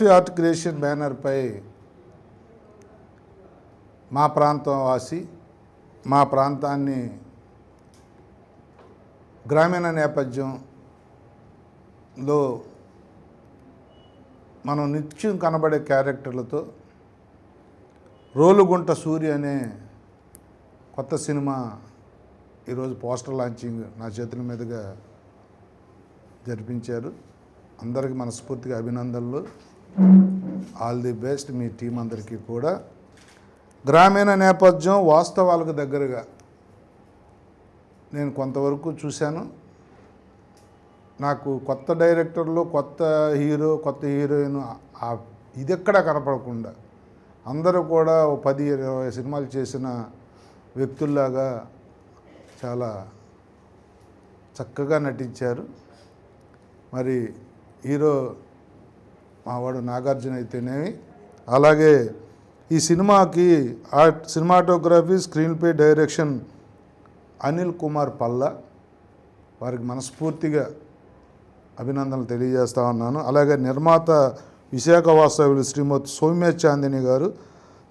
తపస్వి art creation బ్యానర్పై మా ప్రాంతం వాసి మా ప్రాంతాన్ని గ్రామీణ నేపథ్యంలో మనం నిత్యం కనబడే క్యారెక్టర్లతో రోలుగుంట సూర్య అనే కొత్త సినిమా ఈరోజు పోస్టర్ లాంచింగ్ నా చేతుల మీదుగా జరిపించారు. అందరికీ మనస్ఫూర్తిగా అభినందనలు. ఆల్ ది బెస్ట్ మీ టీం అందరికీ కూడా. గ్రామీణ నేపథ్యం వాస్తవాలకు దగ్గరగా నేను కొంతవరకు చూశాను. నాకు కొత్త డైరెక్టర్లు కొత్త హీరో కొత్త హీరోయిన్ ఇది ఎక్కడా కనపడకుండా అందరూ కూడా ఓ పది ఇరవై సినిమాలు చేసిన వ్యక్తుల్లాగా చాలా చక్కగా నటించారు. మరి హీరో మావాడు నాగార్జున అయితేనేమి. అలాగే ఈ సినిమాకి art cinematography screenplay direction Anil Kumar Palla. వారికి మనస్ఫూర్తిగా అభినందనలు తెలియజేస్తా ఉన్నాను. అలాగే నిర్మాత విశాఖ వాస్తవ్యులు శ్రీమతి సౌమ్య చాందిని గారు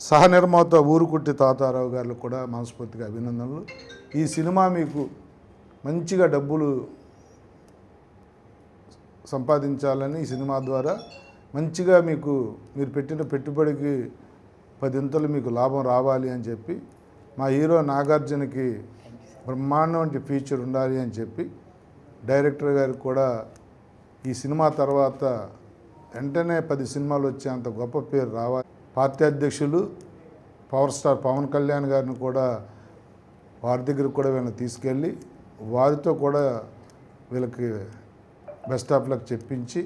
సహ నిర్మాత ఊరుకుట్టి తాతారావు గారు కూడా మనస్ఫూర్తిగా అభినందనలు. ఈ సినిమా మీకు మంచిగా డబ్బులు సంపాదించాలని ఈ సినిమా ద్వారా మంచిగా మీకు మీరు పెట్టిన పెట్టుబడికి పదింతలు మీకు లాభం రావాలి అని చెప్పి మా హీరో నాగార్జునకి బ్రహ్మాండం వంటి ఫీచర్ ఉండాలి అని చెప్పి డైరెక్టర్ గారికి కూడా ఈ సినిమా తర్వాత వెంటనే పది సినిమాలు వచ్చేంత గొప్ప పేరు రావాలి. పార్టీ అధ్యక్షులు పవర్ స్టార్ పవన్ కళ్యాణ్ గారిని కూడా వారి దగ్గరకు కూడా వీళ్ళని తీసుకెళ్ళి వారితో కూడా వీళ్ళకి బెస్ట్ ఆఫ్ లక్ చెప్పించి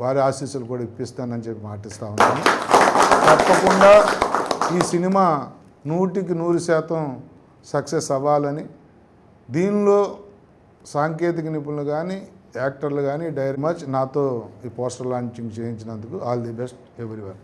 వారి ఆశీస్సులు కూడా ఇప్పిస్తానని చెప్పి మాటిస్తా ఉన్నాను. తప్పకుండా ఈ సినిమా నూటికి నూరు శాతం సక్సెస్ అవ్వాలని దీనిలో సాంకేతిక నిపుణులు కానీ యాక్టర్లు కానీ డైరీ మచ్ నాతో ఈ పోస్టర్ లాంచింగ్ చేయించినందుకు ఆల్ ది బెస్ట్ ఎవ్రీవన్.